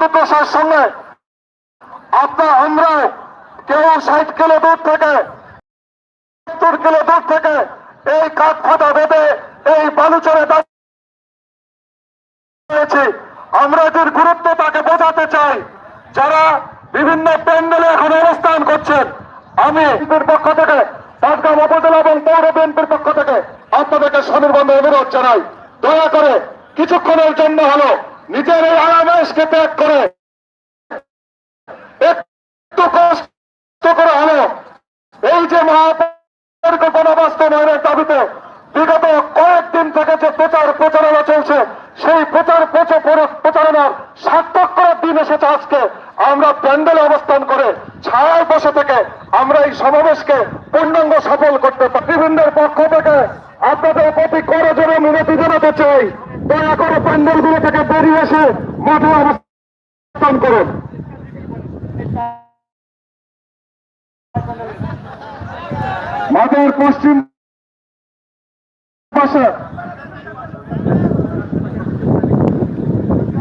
দুর্দশার সঙ্গে আপনার আমরা কেউ ষাট কিলো দূর থেকে, সত্তর কিলো দূর থেকে এই কাঠ ফাটা বেঁধে এই বালুচরে দাঁড়িয়েছি আমরা এটির গুরুত্ব তাকে বোঝাতে চাই। যারা বিভিন্ন প্যান্ডেলে এখন অবস্থান করছেন, আমি পক্ষ থেকে পাটগ্রাম উপজেলা এবং পৌর বিএনপির পক্ষ থেকে আপনাদেরকে স্বনির্বন্ধ অনুরোধ জানাই। দয়া করে কিছুক্ষণের জন্য হলো নিজের এই আরামেশকে ত্যাগ করে, একটু কষ্ট করে হলো এই যে মহাপরিকল্পনা বাস্তবায়নের দাবিতে বিগত কয়েকদিন থেকে যে প্রচার প্রচারণা চলছে, সেই প্রচার প্রচার, প্রচারণার সার্থক করার দিন এসেছে আজকে। আমরা প্যান্ডেলে অবস্থান করে ছায়ায় বসে থেকে আমরা এই সমাবেশকে পূর্ণাঙ্গ সফল করতে পারি। বিভিন্নের পক্ষ থেকে আপনাদের প্রতি করজোরে মিনতি জানাতে চাই। দয়া করে প্যান্ডেলগুলো থেকে বেরিয়ে এসে মাঠে অবস্থান করুন। মাঠের পশ্চিম পাশে।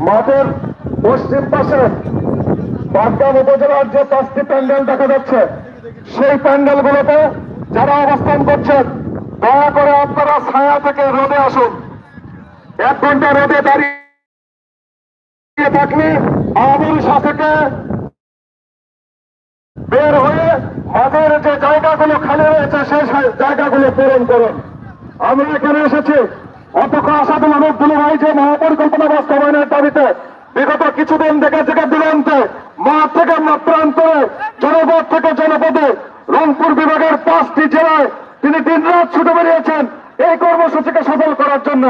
মাঠের পশ্চিম পাশে বাগদাম উপজেলার যে পাঁচটি প্যান্ডেল দেখা যাচ্ছে, সেই প্যান্ডেলগুলোতে যারা অবস্থান করছেন, দয়া করে আপনারা ছায়া থেকে রোদে আসুন। এক ঘণ্টা রোদে দাঁড়িয়ে থাকলে আমির থেকে বের হয়ে মাঠের যে জায়গাগুলো খালি রয়েছে, সেই জায়গাগুলো পূরণ করুন। আমরা এখানে এসেছি। অধ্যক্ষ আসাদুল আহমদ দুলু ভাই যে মহাপরিকল্পনা বাস্তবায়নের দাবিতে বিগত কিছুদিন থেকে থেকে দিগন্তে, মাঠ থেকে প্রান্তরে জনপদ থেকে জনপদে রংপুর বিভাগের পাঁচটি জেলায় তিনি দিনরাত ছুটে বেরিয়েছেন। এই কর্মসূচিকে সফল করার জন্য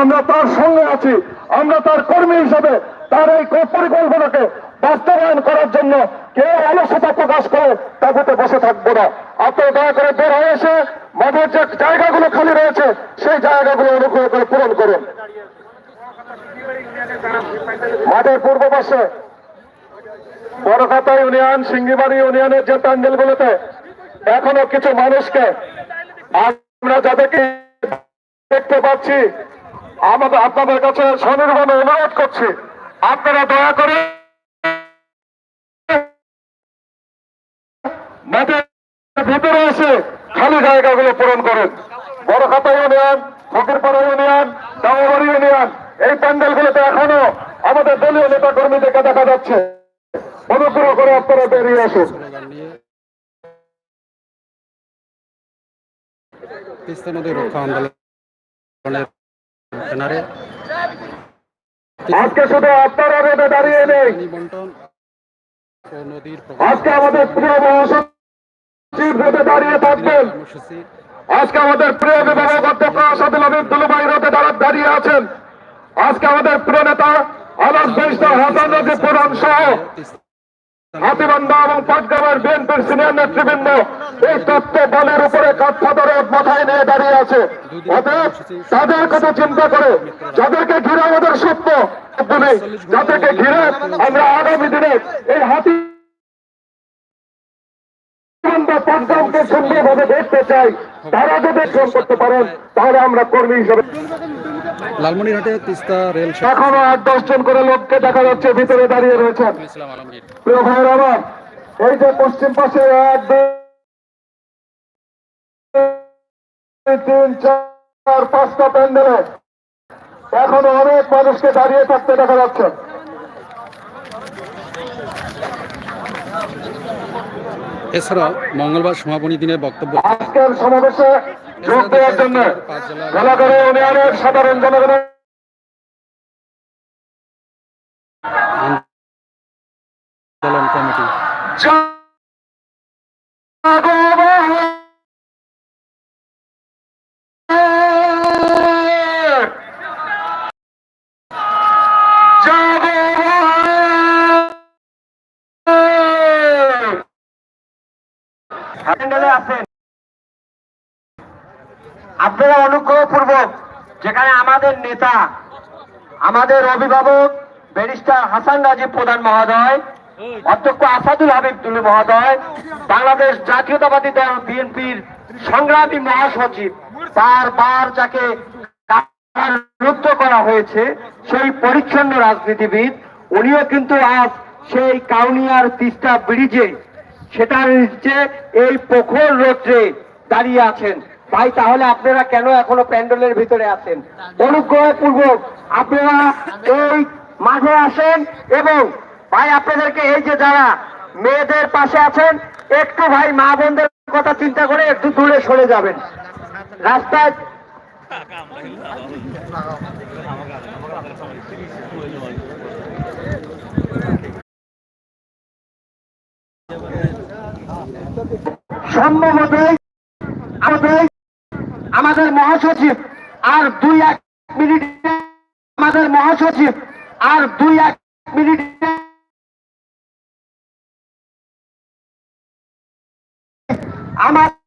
আমরা তার সঙ্গে আছি। আমরা তার কর্মী হিসেবে তার এই পরিকল্পনাকে বাস্তবায়ন করার জন্য কেউ অলসতা প্রকাশ করে তাগুতে বসে থাকব না। আপনারা দয়া করে বের হয়ে এসে মাঠের যে জায়গাগুলো খালি রয়েছে, সেই জায়গাগুলো অনুগ্রহ করে পূরণ করুন। মাঠের পূর্ব পাশে বড়খাতা ইউনিয়ন, সিঙ্গিবাড়ি ইউনিয়নের যে প্যান্ডেলগুলোতে এখনও কিছু মানুষকে আমরা যাদেরকে দেখতে পাচ্ছি আমাদের আপনাদের কাছে স্বনির্ভর অনুরোধ করছি। আপনারা দয়া করে ভিতরে এসে খালি জায়গাগুলো পূরণ করেন। Barakhata union, Fakirpara union Damabari union, এই প্যান্ডেলগুলোতে এখনও আমাদের দলীয় নেতা কর্মীদেরকে দেখা যাচ্ছে। অনুগ্রহ করে আপনারা বেরিয়ে আসুন। তিস্তা রক্ষা আন্দোলনের আজকে শুধু আপনারা দাঁড়িয়ে নেই। আজকে আমাদের প্রিয় মহাসচিব রোদে দাঁড়িয়ে থাকবেন। আজকে আমাদের প্রিয় অধ্যক্ষ আসাদুল দাঁড়া- দাঁড়িয়ে আছেন। আজকে আমাদের প্রিয় নেতা হাসান রাজি প্রধান সহ হাতিবান্ধা এবং পাটগ্রামের বিএনপির সিনিয়র নেতৃবৃন্দ এই তত্ত্ব বলের উপরে কাঠা মাথায় নিয়ে দাঁড়িয়ে আছে। অতএব তাদের কথা চিন্তা করে যাদেরকে ঘিরে আমাদের স্বপ্ন বলি যাদেরকে ঘিরে আমরা আগামী দিনে এই হাতি পাটগ্রামকে সুন্দরভাবে দেখতে চাই। তারা যদি শ্রম করতে পারেন তাহলে আমরা কর্মী হিসেবে লালমনিরহাটে তিস্তা রেল এখনও আট দশ জন করে লোককে দেখা যাচ্ছে ভিতরে দাঁড়িয়ে রয়েছেন প্রিয় ভাইয়ের আমার এই যে পশ্চিম পাশে এক দুই তিন চার পাঁচটা প্যান্ডেলে এখনও অনেক মানুষকে দাঁড়িয়ে থাকতে দেখা যাচ্ছে। এছাড়া মঙ্গলবার সমাপনী দিনে বক্তব্য আজকের সমাবেশে যোগ দেওয়ার জন্য জেলাগাড়ি ইউনিয়নের সাধারণ জনগণের আন্দোলন কমিটি। প্যান্ডেলে আছেন। আপনারা অনুগ্রহপূর্বক যেখানে আমাদের নেতা, আমাদের অভিভাবক, ব্যারিস্টার হাসান রাজীব প্রধান মহোদয়, অধ্যক্ষ আসাদুল হাবিব তুলু মহোদয়, বাংলাদেশ জাতীয়তাবাদী দল বিএনপির সংগ্রামী মহাসচিব বারবার যাকে রুদ্ধ করা হয়েছে, সেই পরিচ্ছন্ন রাজনীতিবিদ, উনিও কিন্তু আজ সেই কাউনিয়ার তিস্তা ব্রিজে সেটার নিচে এই পোখর রোদ্রে দাঁড়িয়ে আছেন। ভাই, তাহলে আপনারা কেন এখনও প্যান্ডেলের ভিতরে আছেন? অনুগ্রহপূর্বক আপনারা এই মাঝে আসেন এবং ভাই, আপনাদেরকে এই যে যারা মেয়েদের পাশে আছেন, একটু ভাই, মা বোনদের কথা চিন্তা করে একটু দূরে সরে যাবেন। রাস্তায় সম্ভবতই আমাদের মহাসচিব আর দুই এক মিনিট আমাদের মহাসচিব আর দুই এক মিনিট আমাদের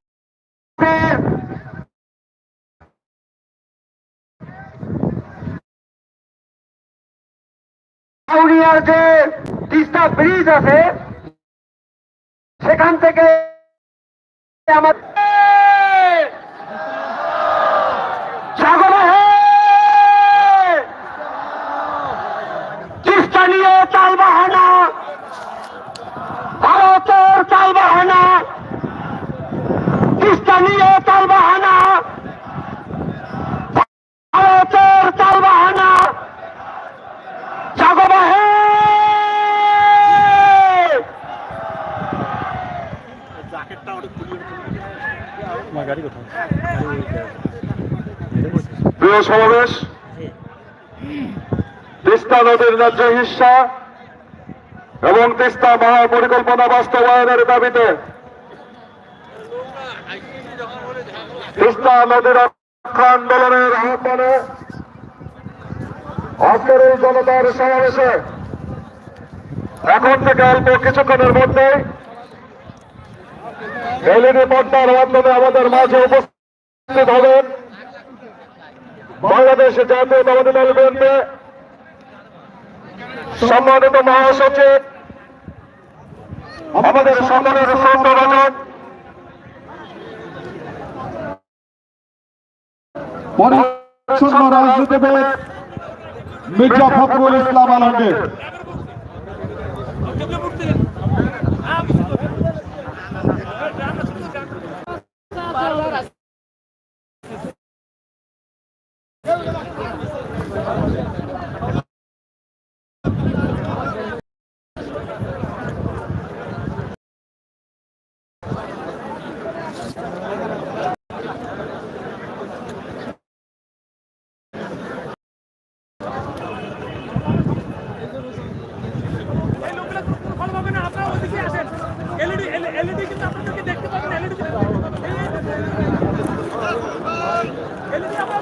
যে তিস্তা ব্রিজ আছে সেখান থেকে আমার প্রিয় সমাবেশ। তিস্তা নদীর ন্যায্য হিস্সা এবং তিস্তা মহাপরিকল্পনা বাস্তবায়নের দাবিতে তিস্তা নদীর আন্দোলনের আহ্বানে আজকের এই জনতার সমাবেশে এখন থেকে অল্প কিছুক্ষণের মধ্যে এলইডি পর্দার মাধ্যমে আমাদের মাঝে উপস্থিত হবেন বাংলাদেশ জাতীয়তাবাদী দল বিএনপি সম্মানিত মহাসচিব, আমাদের সম্মানের সন্দেহ পরিচ্ছন্ন রাজনীতিবিদ মির্জা ফখরুল ইসলাম আলমগীর এই লোকগুলো ভালো পাবে না আপনারা ওদিকে আসেন এলইডি এলইডি কিন্তু আপনাদেরকে দেখতে পাবেন এলইডি এলইডি আপনারা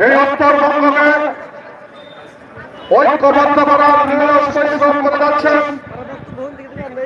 এই উত্তরবঙ্গকে ঐক্যবদ্ধ করার নিরস পরিশ্রম করে যাচ্ছেন